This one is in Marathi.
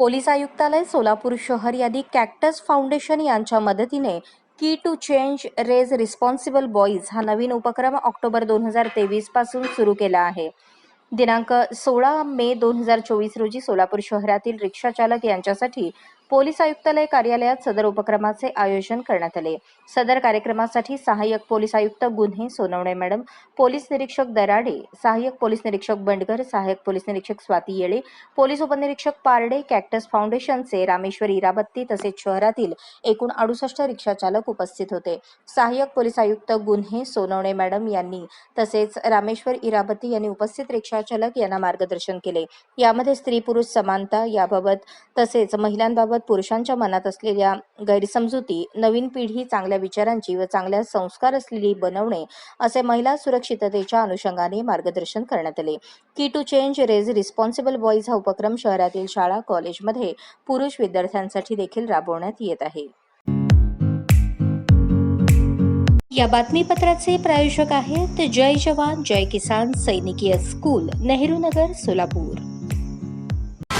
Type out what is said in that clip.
पोलीस आयुक्तालय सोलापूर शहर यांनी कॅक्टस फाउंडेशन यांच्या मदतीने key to change raise responsible boys हा नवीन उपक्रम ऑक्टोबर दोन हजार तेवीसपासून सुरू केला आहे. दिनांक सोळा मे दोन हजार चोवीस रोजी सोलापूर शहरातील रिक्षाचालक यांच्यासाठी पोलीस आयुक्तालय कार्यालयात सदर उपक्रमाचे आयोजन करण्यात आले. सदर कार्यक्रमासाठी सहाय्यक पोलीस आयुक्त गुन्हे सोनवणे मॅडम पोलीस निरीक्षक दराडे सहाय्यक पोलीस निरीक्षक बंडगर सहाय्यक पोलीस निरीक्षक स्वाती येळे पोलीस उपनिरीक्षक पारडे कॅक्टस फाउंडेशनचे रामेश्वर इराबत्ती तसेच शहरातील एकूण अडुसष्ट रिक्षाचालक उपस्थित होते. सहाय्यक पोलीस आयुक्त गुन्हे सोनवणे मॅडम यांनी तसेच रामेश्वर इराबत्ती यांनी उपस्थित रिक्षाचालक यांना मार्गदर्शन केले. यामध्ये स्त्री पुरुष समानता याबाबत तसेच महिलांबाबत पुरुषांच्या मनात असलेल्या गैरसमजुती नवीन पिढी चांगल्या विचारांची व चांगल्या संस्कार असलेली बनवणे असे महिला सुरक्षिततेच्या अनुषंगाने मार्गदर्शन करण्यात आले. Key to change raise responsible boys हा उपक्रम शहरातील शाळा कॉलेजमध्ये पुरुष विद्यार्थ्यांसाठी देखील राबवण्यात येत आहे. या बातमीपत्राचे प्रायोजक आहेत जय जवान जय किसान सैनिकीय स्कूल नेहरू नगर सोलापूर.